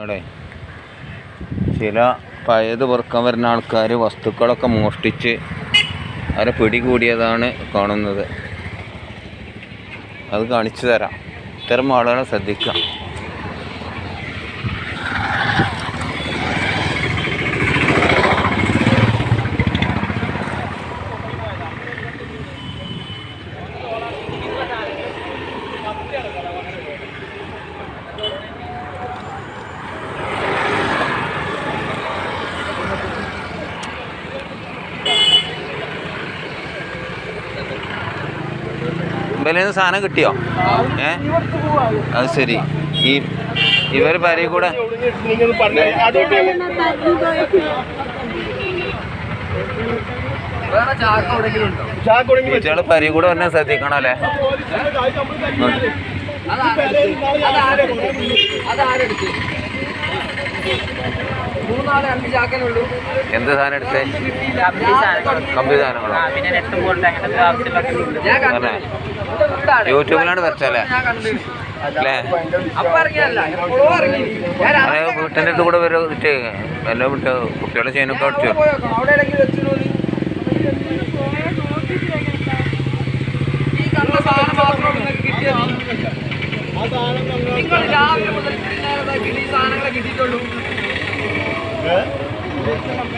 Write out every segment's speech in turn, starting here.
ഇവിടെ ചില പഴയത് പെറുക്കാൻ വരുന്ന ആൾക്കാർ വസ്തുക്കളൊക്കെ മോഷ്ടിച്ച് അവരെ പിടികൂടിയതാണ് കാണുന്നത്. അത് കാണിച്ചു തരാം. ഇത്തരം ആളുകളെ ശ്രദ്ധിക്കാം ഇവലേന്ന് സാധനം കിട്ടിയോ? ഏ? അത് ശരി. ഈ ഇവർ പരി കൂടെ കുട്ടികൾ പരി കൂടെ വന്നെ ശ്രദ്ധിക്കണം അല്ലേ? രണ്ട് ചാക്കനുള്ളൂ എന്ത് സാധനം എടുത്തേ? കമ്പി സാധനങ്ങളോ? യൂട്യൂബിലാണ് കണ്ടു. അല്ലേ? വീട്ടിന്റെ അടുത്ത് കൂടെ വരും ഇട്ട് എല്ലാം വിട്ട് കുട്ടികളെ ചെയ്യാനൊക്കെ അടിച്ചു ഈ കണ്ട സാധനം കിട്ടിയത്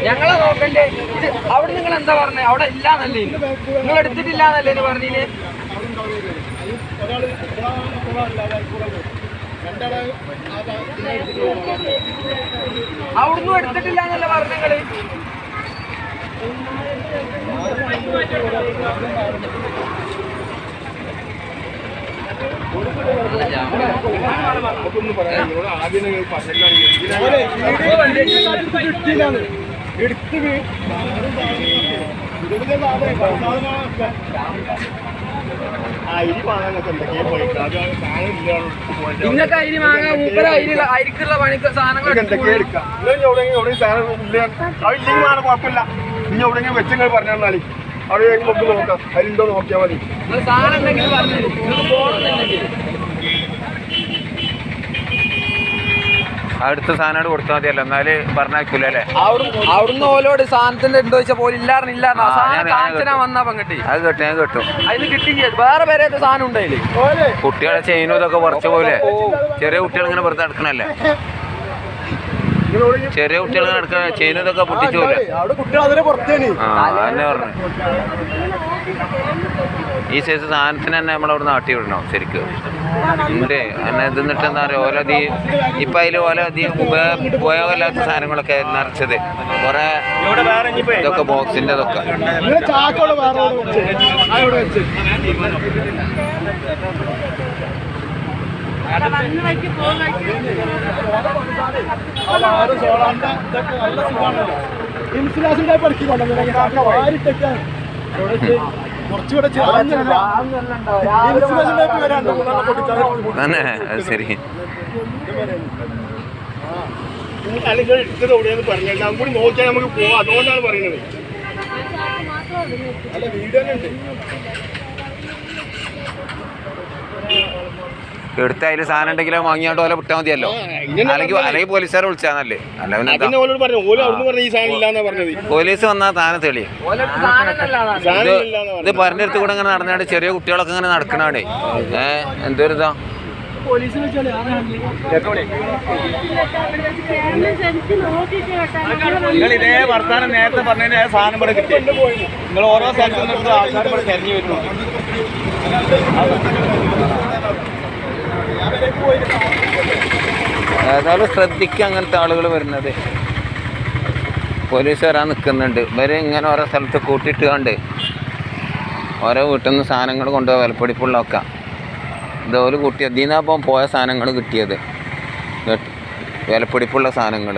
ഞങ്ങളെ നോക്കണ്ടേ. ഇത് അവിടെ നിങ്ങൾ എന്താ പറഞ്ഞേ? അവിടെ ഇല്ലാന്നല്ലേ നിങ്ങൾ എടുത്തിട്ടില്ലാന്നല്ലേ പറഞ്ഞില്ലേ അവിടുന്ന് എടുത്തിട്ടില്ലാന്നല്ലേ പറഞ്ഞ നിങ്ങൾ നിങ്ങൾക്ക് അരി വാങ്ങാൻ മൂപ്പര അരി അരിക്കുള്ള പണിക്ക് സാധനങ്ങൾ എന്തൊക്കെയാ എടുക്കാം? ഇല്ല ഇനി എവിടെയെങ്കിലും വെച്ചങ്ങൾ പറഞ്ഞാൽ അവിടെ നമുക്ക് നോക്കാം. അതിലുണ്ടോ നോക്കിയാൽ മതി. അടുത്ത സാധനം കൊടുത്താൽ മതിയല്ലോ. എന്നാൽ പറഞ്ഞാക്കൂല അല്ലേ? അവിടുന്ന് ഓലോട് സാധനത്തിന്റെ ഉണ്ടോ ചോദിച്ചാൽ പോലും ഇല്ലാറിന് ഇല്ല അത് കിട്ടും ഞാൻ കിട്ടും. അതിന് കിട്ടി വേറെ പേരെ സാധനം ഉണ്ടായില്ലേ കുട്ടികളെ ചെയിനും ഇതൊക്കെ പറിച്ച പോലെ. ചെറിയ കുട്ടികൾ ഇങ്ങനെ വെറുതെ നടക്കണല്ലേ? ചെറിയ കുട്ടികൾ നടക്കാൻ ചെയിനും ഇതൊക്കെ പൊട്ടിച്ചു പോലെ അതന്നെ പറഞ്ഞു. ഈ സൈസ് സാധനത്തിന് തന്നെ നമ്മളവിടെ നാട്ടി വിടണം ശരിക്കും. ഉണ്ട്. എന്നെ ഇത് എന്നിട്ട് എന്താ പറയുക ഓരോ അധികം ഇപ്പം അതിൽ ഓരോ അധികം ഉപയോഗ ഉപയോഗമില്ലാത്ത സാധനങ്ങളൊക്കെ നിറച്ചത്. കുറേ ഇതൊക്കെ ബോക്സിന്റെ ഇതൊക്കെ നിങ്ങളെ ചാക്കോടെ വേറെ അവിടെ വെച്ച് അവിടെ വെച്ച് അത് ആറ് നല്ല സുഖമാണല്ലോ ഇൻസുലാസിന്റെ പഠിക്കുന്നുണ്ടോ വാരിട്ടൊക്കെ കുറച്ചുകൂടെ ചേർന്നില്ല ഇൻസുലാസിന്റെ രണ്ട് മൂന്നെണ്ണം പൊട്ടിച്ചാൽ തന്നെ ശരി. അല്ലെങ്കിൽ എടുത്തത് എവിടെയെന്ന് പറഞ്ഞാൽ അതും കൂടി നോക്കിയാൽ നമുക്ക് പോവാം അതുകൊണ്ടാണ് പറയുന്നത് അല്ല വീഡിയോ ഉണ്ട് എടുത്ത അതിൽ സാധനം ഉണ്ടെങ്കിൽ വാങ്ങിയാണ്ട് ഓല വിട്ടാൽ മതിയല്ലോ. അല്ലെങ്കിൽ അല്ലെങ്കിൽ പോലീസുകാരെ വിളിച്ചാന്നല്ലേ അല്ല പിന്നെ എന്താ? അതന്നെ ഓല അവിടുന്ന് പറഞ്ഞ ഈ സാധനം ഇല്ലാന്നാ പറഞ്ഞത്. പോലീസ് വന്നാ താനെ തെളി ഇത് പറഞ്ഞെടുത്ത് കൂടെ ഇങ്ങനെ നടന്നാണ്ട് ചെറിയ കുട്ടികളൊക്കെ ഇങ്ങനെ നടക്കണാണ്. ഏഹ് എന്തൊരു ഇതാ നിങ്ങൾ ഇതേ വർത്താനം നേരത്തെ പറഞ്ഞതിന് സാധനം ഇവിടെ കിട്ടി. നിങ്ങൾ ഓരോ സ്ഥലത്തും ആൾക്കാർ ഇവിടെ തെരഞ്ഞു വരുന്നു ഏതായാലും ശ്രദ്ധിക്കുക അങ്ങനത്തെ ആളുകൾ വരുന്നത്. പോലീസ് വരാൻ നിൽക്കുന്നുണ്ട്. വരെ ഇങ്ങനെ ഓരോ സ്ഥലത്ത് കൂട്ടിയിട്ട് കണ്ട് ഓരോ വീട്ടിൽ നിന്ന് സാധനങ്ങൾ കൊണ്ടുപോയി വിലപ്പിടിപ്പുള്ളതൊക്കെ ഇതുപോലെ കൂട്ടി അതിനപ്പം പോയ സാധനങ്ങൾ കിട്ടിയത്. വിലപ്പിടിപ്പുള്ള സാധനങ്ങൾ.